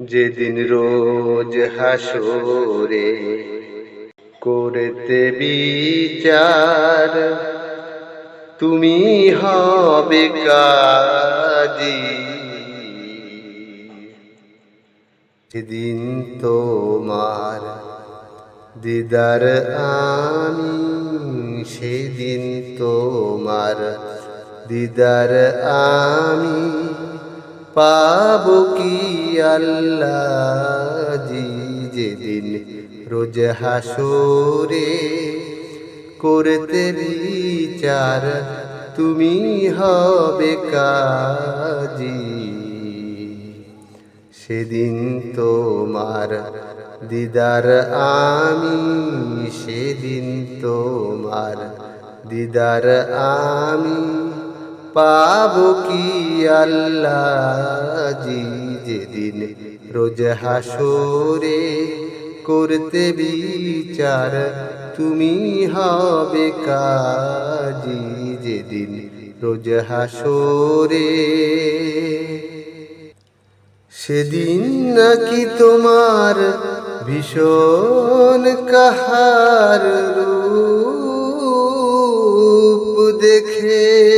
যেদিন রোজ হাসরে করতে বিচার, তুমি হবে কাজী। সেদিন তোমার দিদার আমি, সেদিন তোমার দিদার আমি পাব কি আল্লাহ জি যেদিন রোজ হাসরে করতে বিচার তুমি হবে কাজী। সেদিন তোমার দিদার আমি, সেদিন তোমার দিদার আমি পাব কি আল্লাহ? জি, যেদিন রোজ হাসরে করতে বিচার, তুমি হবে কাজী। যেদিন রোজ হাসরে সেদিন নাকি তোমার ভীষণ কাহার রূপ দেখে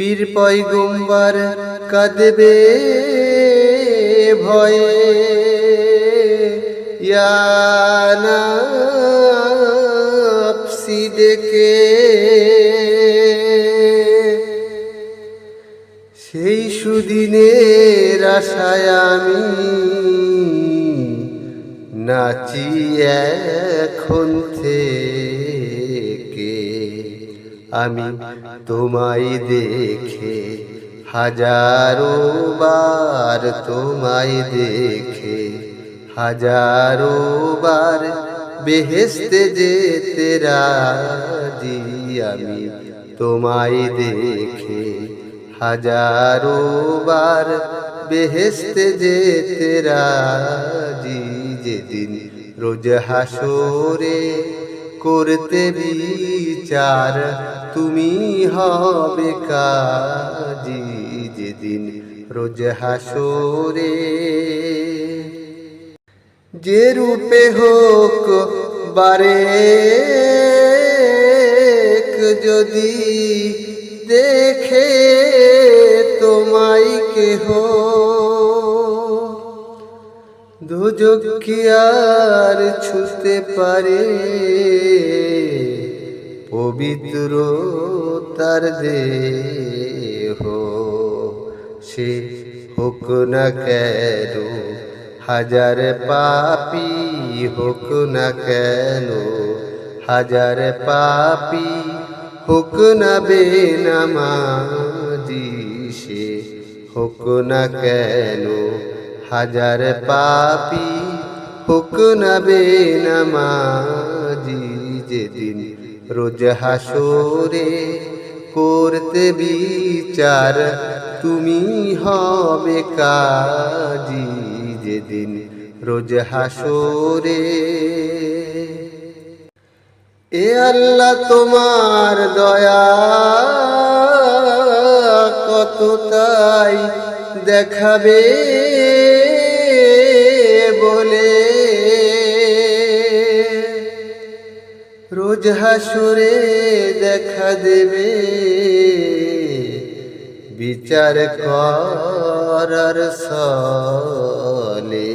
পীর পয়গম্বর কাঁদবে ভয়ে। ইয়ানাপসি ডেকে সেই সুদিনের আশায় আমি নাচি এখন থেকে। আমি তোমায় দেখে, হাজারো বার তোমায় দেখে, হাজারো বার বেহেস্তে যেতে রাজি আমি তোমায় দেখে, হাজারো বার বেহেস্তে যেতে রাজি যেদিন রোজ হাসরে করতে বিচার তুমি হবে কাজী যেদিন রোজ হাসরে। যে রূপে হোক বারে যদি দেখে তোমায় কেহ। দুযোগ কি আর ছুতে পারে? পবিত্র তার দেহ। সে হোক না কেন, হাজার পাপি হোক না কেন, হাজার পাপি হোক না বেনামাজি। সে হোক না কেন, হাজার পাপি হোক না বেনামাজি। যেদিন রোজ হাসরে করতে বিচার, তুমি হবে কাজী যেদিন রোজ হাসরে। এ আল্লাহ তোমার দয়া, কত তাই দেখাবে বলে রোজ হাসুরে দেখা দেবে। বিচার করার সলে।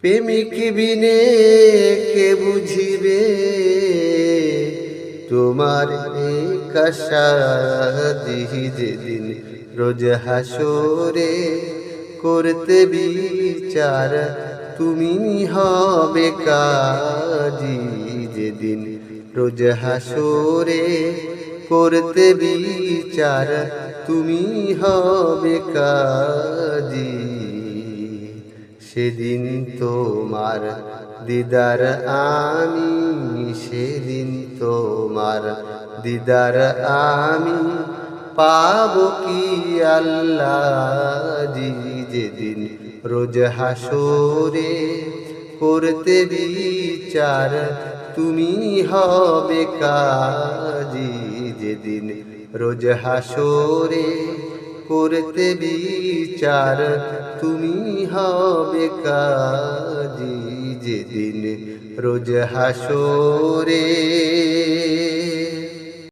প্রেমিক বিনে কে বুঝিবে? তোমার দিহি রোজ হাসরে করতে বিচার তুমি হবে কাজী যেদিন রোজ হাসরে করতে বিচার, তুমি হবে কাজী। সেদিন তোমার দিদার আমি, সেদিন তোমার দিদার আমি পাব কি আল্লাহ? জি, যেদিন রোজ হাসরে করতে বিচার, তুমি হবে কাজী যেদিন রোজ হাসরে করতে বিচার, তুমি হবে কাজী যেদিন রোজ হাসরে।